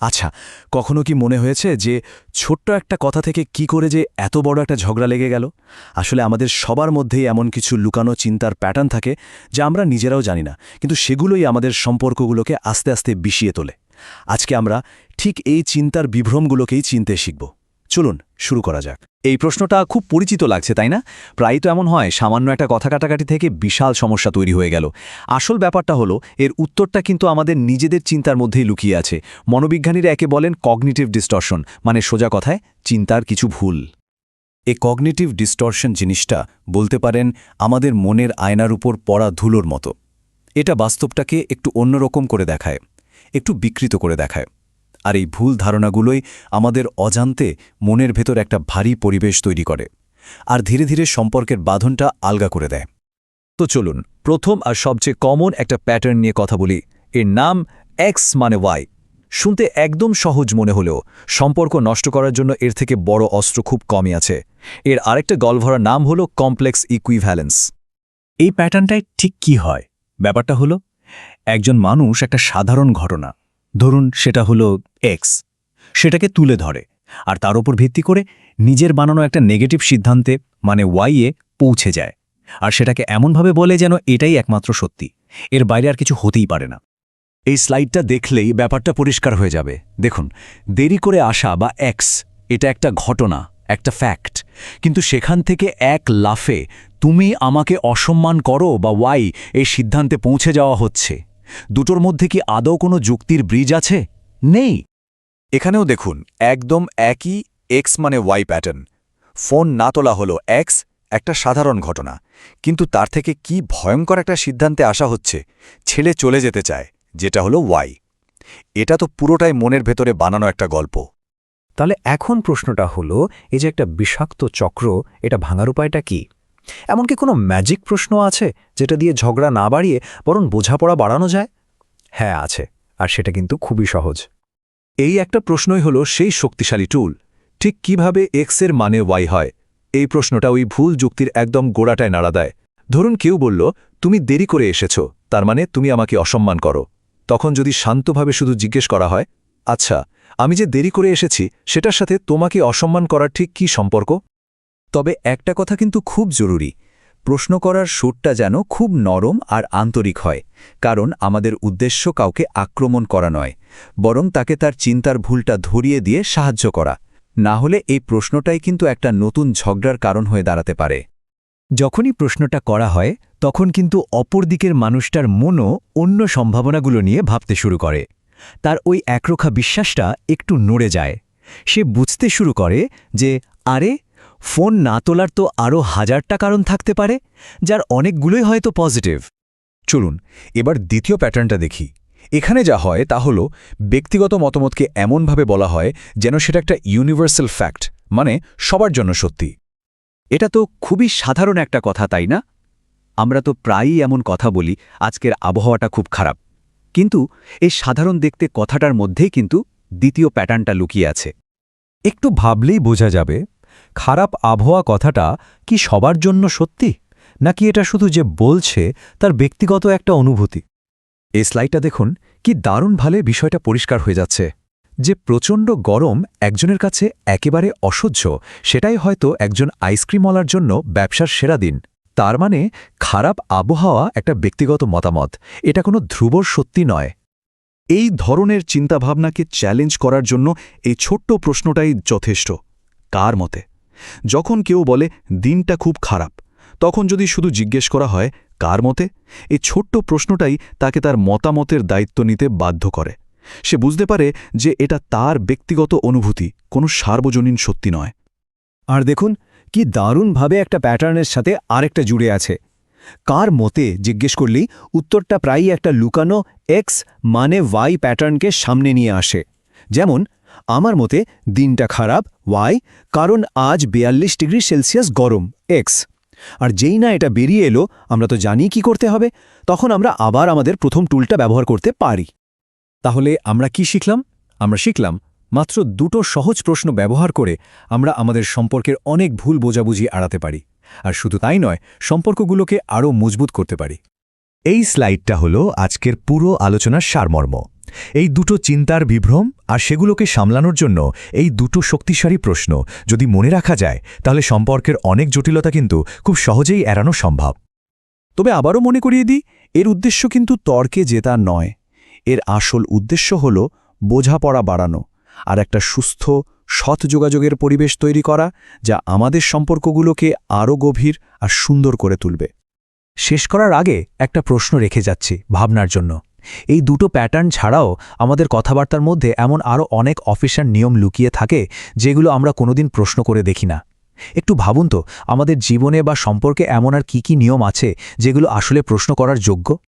আচ্ছা কখনো কি মনে হয়েছে যে ছোট্ট একটা কথা থেকে কি করে যে এত বড় একটা ঝগড়া লেগে গেল? আসলে আমাদের সবার মধ্যেই এমন কিছু লুকানো চিন্তার প্যাটার্ন থাকে যা আমরা নিজেরাও জানি না, কিন্তু সেগুলোই আমাদের সম্পর্কগুলোকে আস্তে আস্তে বিষিয়ে তোলে। আজকে আমরা ঠিক এই চিন্তার বিভ্রমগুলোকেই চিনতে শিখব। চলুন শুরু করা যাক। এই প্রশ্নটা খুব পরিচিত লাগছে, তাই না? প্রায়ই তো এমন হয়, সামান্য একটা কথা কাটাকাটি থেকে বিশাল সমস্যা তৈরি হয়ে গেল। আসল ব্যাপারটা হলো, এর উত্তরটা কিন্তু আমাদের নিজেদের চিন্তার মধ্যেই লুকিয়ে আছে। মনোবিজ্ঞানীরা একে বলেন কগনিটিভ ডিস্টর্শন মানে সোজা কথায় চিন্তার কিছু ভুল। এ কগনিটিভ ডিস্টর্শন জিনিসটা বলতে পারেন আমাদের মনের আয়নার উপর পড়া ধুলোর মতো। এটা বাস্তবটাকে একটু অন্যরকম করে দেখায়, একটু বিকৃত করে দেখায়। আর এই ভুল ধারণাগুলোই আমাদের অজান্তে মনের ভেতর একটা ভারী পরিবেশ তৈরি করে, আর ধীরে ধীরে সম্পর্কের বাঁধনটা আলগা করে দেয়। তো চলুন, প্রথম আর সবচেয়ে কমন একটা প্যাটার্ন নিয়ে কথা বলি। এর নাম এক্স মানে ওয়াই শুনতে একদম সহজ মনে হলেও সম্পর্ক নষ্ট করার জন্য এর থেকে বড় অস্ত্র খুব কমই আছে। এর আরেকটা গলভরা নাম হলো কমপ্লেক্স ইকুইভ্যালেন্স। এই প্যাটার্নটায় ঠিক কি হয়? ব্যাপারটা হলো, একজন মানুষ একটা সাধারণ ঘটনা ধরুন সেটা হলো এক্স সেটাকে তুলে ধরে। আর তার উপর ভিত্তি করে নিজের বানানো একটা নেগেটিভ সিদ্ধান্তে মানে ওয়াইয়ে পৌঁছে যায়। আর সেটাকে এমনভাবে বলে যেন এটাই একমাত্র সত্যি। এর বাইরে আর কিছু হতেই পারে না। এই স্লাইডটা দেখলেই ব্যাপারটা পরিষ্কার হয়ে যাবে। দেখুন, দেরি করে আসা বা এক্স এটা একটা ঘটনা, একটা ফ্যাক্ট কিন্তু সেখান থেকে এক লাফে, তুমি আমাকে অসম্মান করো বা ওয়াই এই সিদ্ধান্তে পৌঁছে যাওয়া হচ্ছে। দুটোর মধ্যে কি আদৌ কোনো যুক্তির ব্রিজ আছে? নেই। এখানেও দেখুন, একদম একই এক্স মানে ওয়াই প্যাটার্ন। ফোন না তোলা হলো এক্স, একটা সাধারণ ঘটনা। কিন্তু তার থেকে কি ভয়ঙ্কর একটা সিদ্ধান্তে আসা হচ্ছে, ছেলে চলে যেতে চায়, যেটা হলো ওয়াই। এটা তো পুরোটাই মনের ভেতরে বানানো একটা গল্প। তাহলে এখন প্রশ্নটা হলো, এই যে একটা বিষাক্ত চক্র, এটা ভাঙার উপায়টা কি? এমনকি কোনো ম্যাজিক প্রশ্ন আছে যেটা দিয়ে ঝগড়া না বাড়িয়ে বরং বোঝাপড়া বাড়ানো যায়? হ্যাঁ আছে, আর সেটা কিন্তু খুবই সহজ। এই একটা প্রশ্নই হলো সেই শক্তিশালী টুল ঠিক কীভাবে এক্সের মানে ওয়াই হয়? এই প্রশ্নটা ওই ভুল যুক্তির একদম গোড়াটায় নাড়া দেয়। ধরুন কেউ বলল, তুমি দেরি করে এসেছ, তার মানে তুমি আমাকে অসম্মান করো। তখন যদি শান্তভাবে শুধু জিজ্ঞেস করা হয় আচ্ছা আমি যে দেরি করে এসেছি, সেটার সাথে তোমাকে অসম্মান করার ঠিক কি সম্পর্ক? তবে একটা কথা কিন্তু খুব জরুরি। প্রশ্ন করার সুরটা যেন খুব নরম আর আন্তরিক হয়, কারণ আমাদের উদ্দেশ্য কাউকে আক্রমণ করা নয়, বরং তাকে তার চিন্তার ভুলটা ধরিয়ে দিয়ে সাহায্য করা। না হলে এই প্রশ্নটাই কিন্তু একটা নতুন ঝগড়ার কারণ হয়ে দাঁড়াতে পারে। যখনই প্রশ্নটা করা হয়, তখন কিন্তু অপর দিকের মানুষটার মনও অন্য সম্ভাবনাগুলো নিয়ে ভাবতে শুরু করে। তার ওই একরোখা বিশ্বাসটা একটু নড়ে যায়। সে বুঝতে শুরু করে যে, আরে ফোন না তোলার তো আরও হাজারটা কারণ থাকতে পারে, যার অনেকগুলোই হয়তো পজিটিভ। চলুন, এবার দ্বিতীয় প্যাটার্নটা দেখি। এখানে যা হয় তা হল, ব্যক্তিগত মতামতকে এমনভাবে বলা হয় যেন সেটা একটা ইউনিভার্সাল ফ্যাক্ট মানে সবার জন্য সত্যি। এটা তো খুবই সাধারণ একটা কথা, তাই না? আমরা তো প্রায়ই এমন কথা বলি, আজকের আবহাওয়াটা খুব খারাপ। কিন্তু এই সাধারণ দেখতে কথাটার মধ্যেই কিন্তু দ্বিতীয় প্যাটার্নটা লুকিয়ে আছে। একটু ভাবলেই বোঝা যাবে খারাপ আবহাওয়া কথাটা কি সবার জন্য সত্যি? নাকি এটা শুধু যে বলছে তার ব্যক্তিগত একটা অনুভূতি? এই স্লাইডটা দেখুন, কি দারুণ ভালে বিষয়টা পরিষ্কার হয়ে যাচ্ছে। যে প্রচণ্ড গরম একজনের কাছে একেবারে অসহ্য, সেটাই হয়তো একজন আইসক্রিমওয়ালার জন্য ব্যবসার সেরা দিন। তার মানে খারাপ আবহাওয়া একটা ব্যক্তিগত মতামত, এটা কোনো ধ্রুবর সত্যি নয়। এই ধরনের চিন্তাভাবনাকে চ্যালেঞ্জ করার জন্য এই ছোট্ট প্রশ্নটাই যথেষ্ট। কার মতে? যখন কেউ বলে, দিনটা খুব খারাপ তখন যদি শুধু জিজ্ঞেস করা হয়, কার মতে? এই ছোট্ট প্রশ্নটাই তাকে তার মতামতের দায়িত্ব নিতে বাধ্য করে। সে বুঝতে পারে যে এটা তার ব্যক্তিগত অনুভূতি, কোনো সার্বজনীন সত্যি নয়। আর দেখুন, কি দারুণভাবে একটা প্যাটার্নের সাথে আরেকটা জুড়ে আছে। কার মতে, জিজ্ঞেস করলেই উত্তরটা প্রায়ই একটা লুকানো এক্স মানে ওয়াই প্যাটার্নকে সামনে নিয়ে আসে। যেমন আমার মতে দিনটা খারাপ। ওয়াই কারণ আজ বিয়াল্লিশ ডিগ্রি সেলসিয়াস গরম। এক্স আর যেই না এটা বেরিয়ে এলো, আমরা তো জানি কি করতে হবে। তখন আমরা আবার আমাদের প্রথম টুলটা ব্যবহার করতে পারি। তাহলে আমরা কি শিখলাম? আমরা শিখলাম, মাত্র দুটো সহজ প্রশ্ন ব্যবহার করে আমরা আমাদের সম্পর্কের অনেক ভুল বোঝাবুঝি আড়াতে পারি। আর শুধু তাই নয়, সম্পর্কগুলোকে আরও মজবুত করতে পারি। এই স্লাইডটা হলো আজকের পুরো আলোচনার সারমর্ম। এই দুটো চিন্তার বিভ্রম আর সেগুলোকে সামলানোর জন্য এই দুটো শক্তিশালী প্রশ্ন যদি মনে রাখা যায়, তাহলে সম্পর্কের অনেক জটিলতা কিন্তু খুব সহজেই এড়ানো সম্ভব। তবে আবারও মনে করিয়ে দিই, এর উদ্দেশ্য কিন্তু তর্কে জেতা নয়। এর আসল উদ্দেশ্য হল বোঝাপড়া বাড়ানো আর একটা সুস্থ, সৎ যোগাযোগের পরিবেশ তৈরি করা যা আমাদের সম্পর্কগুলোকে আরও গভীর আর সুন্দর করে তুলবে। শেষ করার আগে একটা প্রশ্ন রেখে যাচ্ছি ভাবনার জন্য। এই দুটো প্যাটার্ন ছাড়াও আমাদের কথাবার্তার মধ্যে এমন আরও অনেক অফিসার নিয়ম লুকিয়ে থাকে, যেগুলো আমরা কোনোদিন প্রশ্ন করে দেখি না। একটু ভাবুন তো, আমাদের জীবনে বা সম্পর্কে এমন আর কি কি নিয়ম আছে, যেগুলো আসলে প্রশ্ন করার যোগ্য?